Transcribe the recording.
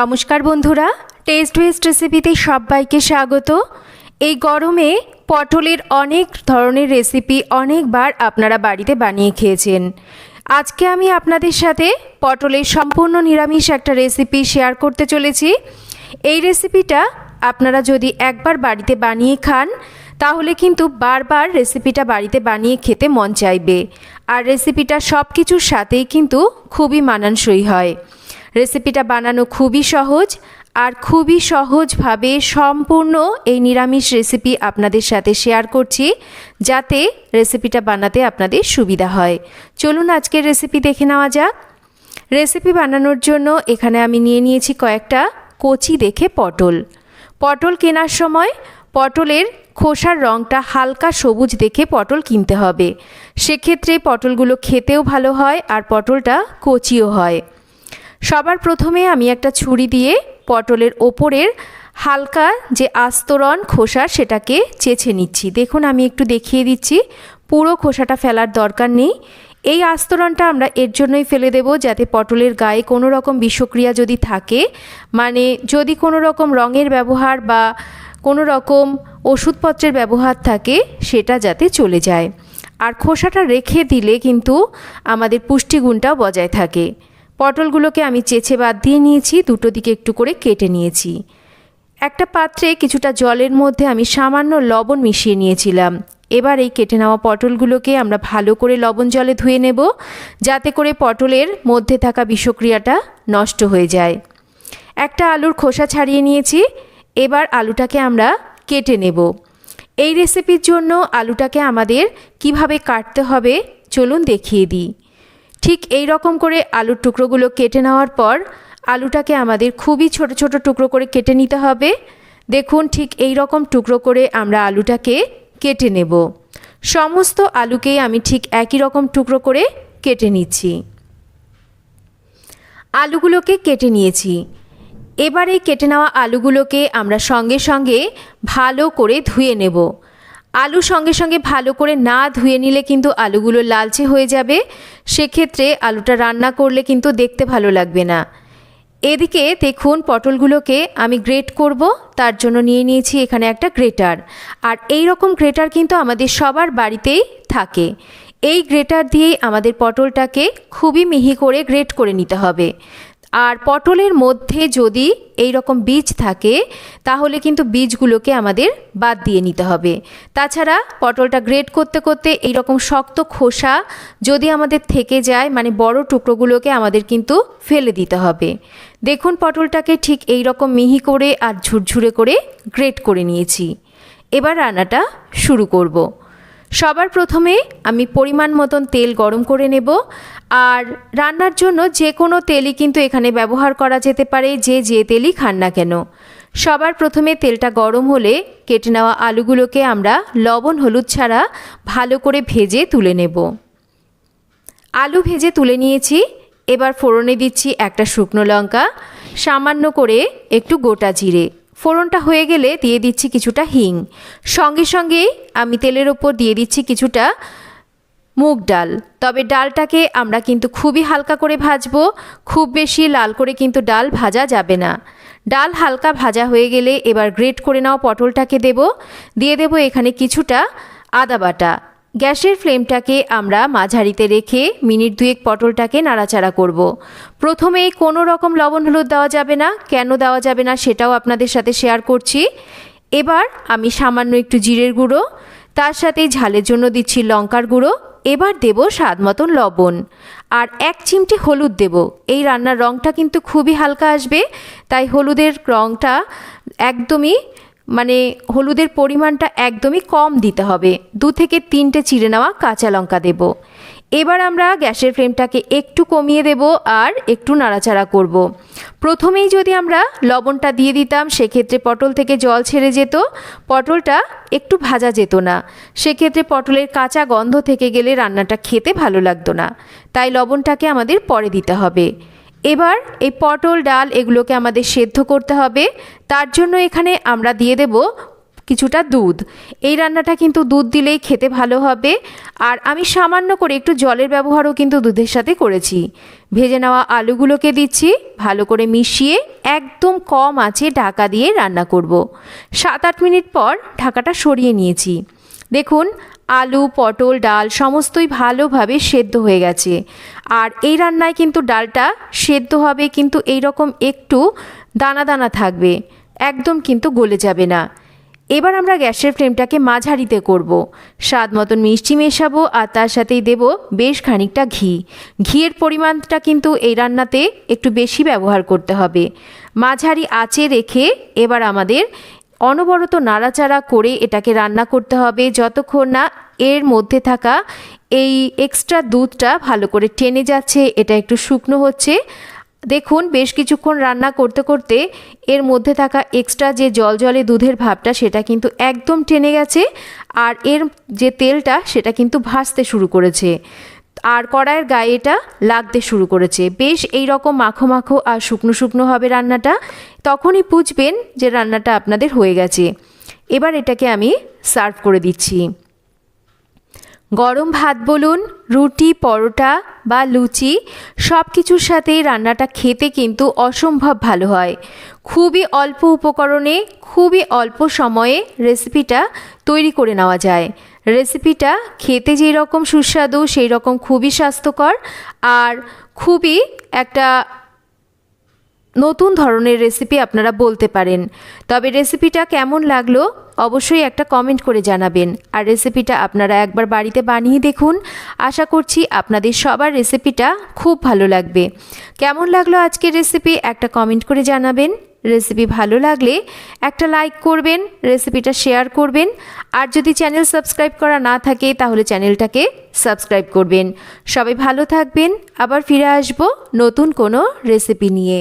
নমস্কার বন্ধুরা test West রেসিপিতে সবাইকে স্বাগত। এই গরমে পটলের অনেক ধরনের রেসিপি অনেকবার আপনারা বাড়িতে বানিয়ে খেয়েছেন। আজকে আমি আপনাদের সাথে পটলের সম্পূর্ণ নিরামিষ একটা রেসিপি শেয়ার করতে চলেছি। এই রেসিপিটা আপনারা যদি একবার বাড়িতে বানিয়ে খান, তাহলে কিন্তু বারবার রেসিপিটা বাড়িতে বানিয়ে খেতে মন চাইবে। আর রেসিপিটা সব কিছুর সাথেই কিন্তু খুবই মানানসই হয়। রেসিপিটা বানানো খুবই সহজ আর খুবই সহজভাবে সম্পূর্ণ এই নিরামিষ রেসিপি আপনাদের সাথে শেয়ার করছি যাতে রেসিপিটা বানাতে আপনাদের সুবিধা হয়। চলুন আজকের রেসিপি দেখে নেওয়া যাক। রেসিপি বানানোর জন্য এখানে আমি নিয়ে নিয়েছি কয়েকটা কচি দেখে পটল। পটল কেনার সময় পটলের খোসার রঙটা হালকা সবুজ দেখে পটল কিনতে হবে। সেক্ষেত্রে পটলগুলো খেতেও ভালো হয় আর পটলটা কচিও হয়। সবার প্রথমে আমি একটা ছুরি দিয়ে পটলের ওপরের হালকা যে আস্তরণ খোসা সেটাকে চেছে নিচ্ছি। দেখুন, আমি একটু দেখিয়ে দিচ্ছি। পুরো খোসাটা ফেলার দরকার নেই। এই আস্তরণটা আমরা এর জন্যই ফেলে দেব যাতে পটলের গায়ে কোনো রকম বিষক্রিয়া যদি থাকে মানে যদি কোনো রকম রঙের ব্যবহার বা কোনো রকম ওষুধপত্রের ব্যবহার থাকে, সেটা যাতে চলে যায়। আর খোসাটা রেখে দিলে কিন্তু আমাদের পুষ্টিগুণটাও বজায় থাকে। পটলগুলোকে আমি চেছে বাদ দিয়ে নিয়েছি, দুটো দিকে একটু করে কেটে নিয়েছি। একটা পাত্রে কিছুটা জলের মধ্যে আমি সামান্য লবণ মিশিয়ে নিয়েছিলাম। এবার এই কেটে নেওয়া পটলগুলোকে আমরা ভালো করে লবণ জলে ধুয়ে নেব, যাতে করে পটলের মধ্যে থাকা বিষক্রিয়াটা নষ্ট হয়ে যায়। একটা আলুর খোসা ছাড়িয়ে নিয়েছি, এবার আলুটাকে আমরা কেটে নেব। এই রেসিপির জন্য আলুটাকে আমাদের কীভাবে কাটতে হবে, চলুন দেখিয়ে দিই। ঠিক এই রকম করে আলুর টুকরোগুলো কেটে নেওয়ার পর আলুটাকে আমাদের খুবই ছোট ছোট টুকরো করে কেটে নিতে হবে। দেখুন ঠিক এই রকম টুকরো করে আমরা আলুটাকে কেটে নেব। সমস্ত আলুকেই আমি ঠিক একই রকম টুকরো করে কেটে নিচ্ছি। আলুগুলোকে কেটে নিয়েছি। এবারে কেটে নেওয়া আলুগুলোকে আমরা সঙ্গে সঙ্গে ভালো করে ধুয়ে নেব। আলু সঙ্গে সঙ্গে ভালো করে না ধুয়ে নিলে কিন্তু আলুগুলো লালচে হয়ে যাবে। সেক্ষেত্রে আলুটা রান্না করলে কিন্তু দেখতে ভালো লাগবে না। এদিকে দেখুন, পটলগুলোকে আমি গ্রেট করব, তার জন্য নিয়ে নিয়েছি এখানে একটা গ্রেটার। আর এই রকম গ্রেটার কিন্তু আমাদের সবার বাড়িতেই থাকে। এই গ্রেটার দিয়েই আমাদের পটলটাকে খুবই মিহি করে গ্রেট করে নিতে হবে। আর পটলের মধ্যে যদি এই রকম বীজ থাকে, তাহলে কিন্তু বীজগুলোকে আমাদের বাদ দিয়ে নিতে হবে। তাছাড়া পটলটা গ্রেড করতে করতে এই রকম শক্ত খোসা যদি আমাদের থেকে যায় মানে বড় টুকরোগুলোকে আমাদের কিন্তু ফেলে দিতে হবে। দেখুন পটলটাকে ঠিক এই রকম মিহি করে আর ঝুরঝুরে করে গ্রেড করে নিয়েছি। এবার রান্নাটা শুরু করব। সবার প্রথমে আমি পরিমাণ মতন তেল গরম করে নেব। আর রান্নার জন্য যে কোনো তেলই কিন্তু এখানে ব্যবহার করা যেতে পারে, যে যে তেলই খান না কেন। সবার প্রথমে তেলটা গরম হলে কেটে নেওয়া আলুগুলোকে আমরা লবণ হলুদ ছাড়া ভালো করে ভেজে তুলে নেব। আলু ভেজে তুলে নিয়েছি, এবার ফোড়নে দিচ্ছি একটা শুকনো লঙ্কা, সামান্য করে একটু গোটা জিরে। ফোড়নটা হয়ে গেলে দিয়ে দিচ্ছি কিছুটা হিং। সঙ্গে সঙ্গে আমি তেলের ওপর দিয়ে দিচ্ছি কিছুটা মুগ ডাল। তবে ডালটাকে আমরা কিন্তু খুবই হালকা করে ভাজবো। খুব বেশি লাল করে কিন্তু ডাল ভাজা যাবে না। ডাল হালকা ভাজা হয়ে গেলে এবার গ্রেট করে নাও পটলটাকে দেব। দিয়ে দেব এখানে কিছুটা আদা বাটা। গ্যাসের ফ্লেমটাকে আমরা মাঝারিতে রেখে মিনিট দুয়েক পটলটাকে নাড়াচাড়া করব। প্রথমেই কোনো রকম লবণ হলুদ দেওয়া যাবে না। কেন দেওয়া যাবে না সেটাও আপনাদের সাথে শেয়ার করছি। এবার আমি সামান্য একটু জিরের গুঁড়ো, তার সাথে ঝালের জন্য দিচ্ছি লঙ্কার গুঁড়ো। এবার দেব স্বাদ মতন লবণ। আর এক চিমটি হলুদ দেব। এই রান্নার রঙটা কিন্তু খুবই হালকা আসবে। তাই হলুদের রঙটা একদমই মানে হলুদের পরিমাণটা একদমই কম দিতে হবে। দু থেকে তিনটে চিড়ে নেওয়া কাঁচা লঙ্কা দেব। এবার আমরা গ্যাসের ফ্লেমটাকে একটু কমিয়ে দেব আর একটু নাড়াচাড়া করব। প্রথমেই যদি আমরা লবণটা দিয়ে দিতাম, সেক্ষেত্রে পটল থেকে জল ছেড়ে যেত। পটলটা একটু ভাজা যেত না। সেক্ষেত্রে পটলের কাঁচা গন্ধ থেকে গেলে রান্নাটা খেতে ভালো লাগতো না। তাই লবণটাকে আমাদের পরে দিতে হবে। এবার এই পটল, ডাল এগুলোকে আমাদের সেদ্ধ করতে হবে। তার জন্য এখানে আমরা দিয়ে দেব কিছুটা দুধ। এই রান্নাটা কিন্তু দুধ দিলেই খেতে ভালো হবে। আর আমি সামান্য করে একটু জলের ব্যবহারও কিন্তু দুধের সাথে করেছি। ভেজে নেওয়া আলুগুলোকে দিচ্ছি, ভালো করে মিশিয়ে একদম কম আছে ঢাকা দিয়ে রান্না করব। সাত আট মিনিট পর ঢাকাটা সরিয়ে নিয়েছি। দেখুন আলু, পটল, ডাল সমস্তই ভালোভাবে সেদ্ধ হয়ে গেছে। আর এই রান্নায় কিন্তু ডালটা সেদ্ধ হবে কিন্তু এই রকম একটু দানা দানা থাকবে, একদম কিন্তু গলে যাবে না। এবার আমরা গ্যাসের ফ্লেমটাকে মাঝারিতে করব। স্বাদ মতন মিষ্টি মেশাবো আর তার সাথেই দেব বেশ খানিকটা ঘি। ঘিয়ের পরিমাণটা কিন্তু এই রান্নাতে একটু বেশি ব্যবহার করতে হবে। মাঝারি আঁচে রেখে এবার আমাদের অনবরত নাড়াচাড়া করে এটাকে রান্না করতে হবে যতক্ষণ না এর মধ্যে থাকা এই এক্সট্রা দুধটা ভালো করে টেনে যাচ্ছে, এটা একটু শুকনো হচ্ছে। দেখুন, বেশ কিছুক্ষণ রান্না করতে করতে এর মধ্যে থাকা এক্সট্রা যে জল জলে দুধের ভাবটা, সেটা কিন্তু একদম টেনে গেছে। আর এর যে তেলটা, সেটা কিন্তু ভাসতে শুরু করেছে। আর কড়াইয়ের গায়ে এটা লাগতে শুরু করেছে। বেশ এই রকম মাখো মাখো আর শুকনো শুকনো হবে রান্নাটা। তখনই বুঝবেন যে রান্নাটা আপনাদের হয়ে গেছে। এবার এটাকে আমি সার্ভ করে দিচ্ছি। গরম ভাত বলুন, রুটি, পরোটা বা লুচি সব কিছুর সাথেই রান্নাটা খেতে কিন্তু অসম্ভব ভালো হয়। খুবই অল্প উপকরণে, খুবই অল্প সময়ে রেসিপিটা তৈরি করে নেওয়া যায়। রেসিপিটা খেতে যেই রকম সুস্বাদু সেই রকম খুবই স্বাস্থ্যকর আর খুবই একটা নতুন ধরনের রেসিপি আপনারা বলতে পারেন। তবে রেসিপিটা কেমন লাগল অবশ্যই একটা কমেন্ট করে জানাবেন। আর রেসিপিটা আপনারা একবার বাড়িতে বানিয়ে দেখুন। আশা করছি আপনাদের সবার রেসিপিটা খুব ভালো লাগবে। কেমন লাগল আজকের রেসিপি একটা কমেন্ট করে জানাবেন। রেসিপি ভালো লাগলে একটা লাইক করবেন রেসিপিটা শেয়ার করবেন। আর যদি চ্যানেল সাবস্ক্রাইব করা না থাকে, তাহলে চ্যানেলটাকে সাবস্ক্রাইব করবেন। সবাই ভালো থাকবেন, আবার ফিরে আসব নতুন কোনো রেসিপি নিয়ে।